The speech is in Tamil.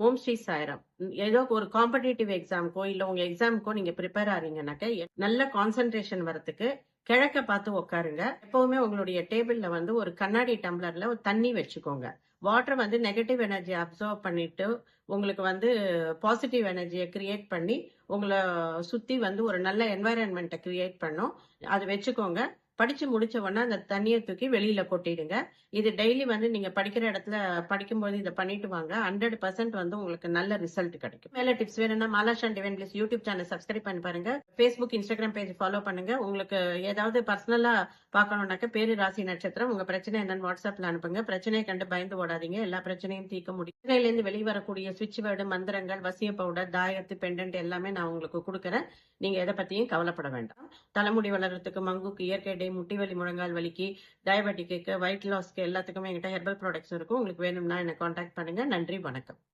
ஓம் ஸ்ரீ சாய்ராம். ஏதோ ஒரு காம்படிட்டிவ் எக்ஸாம்க்கோ இல்ல உங்க எக்ஸாம்க்கோ நீங்க ப்ரிப்பேர் ஆறீங்கன்னாக்க நல்ல கான்சென்ட்ரேஷன் வரத்துக்கு கிழக்க பார்த்து உட்காருங்க எப்பவுமே உங்களுடைய டேபிள்ல வந்து ஒரு கண்ணாடி டம்ளர்ல ஒரு தண்ணி வச்சுக்கோங்க. வாட்டர் வந்து நெகட்டிவ் எனர்ஜி அப்சர்வ் பண்ணிட்டு உங்களுக்கு வந்து பாசிட்டிவ் எனர்ஜியை கிரியேட் பண்ணி உங்களை சுத்தி வந்து ஒரு நல்ல என்வாயரன்மெண்ட்டை கிரியேட் பண்ணும். அது வச்சுக்கோங்க. படிச்சு முடிச்ச உடனே அந்த தண்ணியை தூக்கி வெளியில கொட்டிடுங்க. இது டெய்லி வந்து நீங்க படிக்கிற இடத்துல படிக்கும்போது இதை பண்ணிட்டு வாங்க. ஹண்ட்ரட் பர்சன்ட் வந்து உங்களுக்கு நல்ல ரிசல்ட் கிடைக்கும். மேல டிப்ஸ் வேணும்னா மாலாஷான் டிவன் பிளஸ் யூடியூப் சேனல் சப்ஸ்கிரைப் பண்ணி பாருங்க. ஃபேஸ்புக் இன்ஸ்டாகிராம் பேஜ் ஃபாலோ பண்ணுங்க. உங்களுக்கு ஏதாவது பர்சனலா பார்க்கணும்னாக்க பேரு ராசி நட்சத்திரம். உங்க பிரச்சனை என்னன்னு வாட்ஸ்அப்ல அனுப்புங்க. பிரச்சனையை கண்டு பயந்து ஓடாதீங்க. எல்லா பிரச்சனையும் தீர்க்க முடியும். இதுல இருந்து வெளியே சுவிட்ச் வேர்டு மந்திரங்கள் வசிய பவுடர் தாயத்து பெண்டன்ட் எல்லாமே நான் உங்களுக்கு கொடுக்குறேன். நீங்க எதை பத்தியும் கவலைப்பட வேண்டாம். தலைமுடி வளர்றதுக்கு மங்குக்கு இயற்கை டே முட்டி வலி முழங்கால் வலிக்கு டயபெட்டிக்கு வெயிட் லாஸ்க்கு எல்லாத்துக்குமே எங்கிட்ட ஹெர்பல் ப்ராடக்ட்ஸ் இருக்கும். உங்களுக்கு வேணும்னா என்ன காண்டாக்ட் பண்ணுங்க. நன்றி வணக்கம்.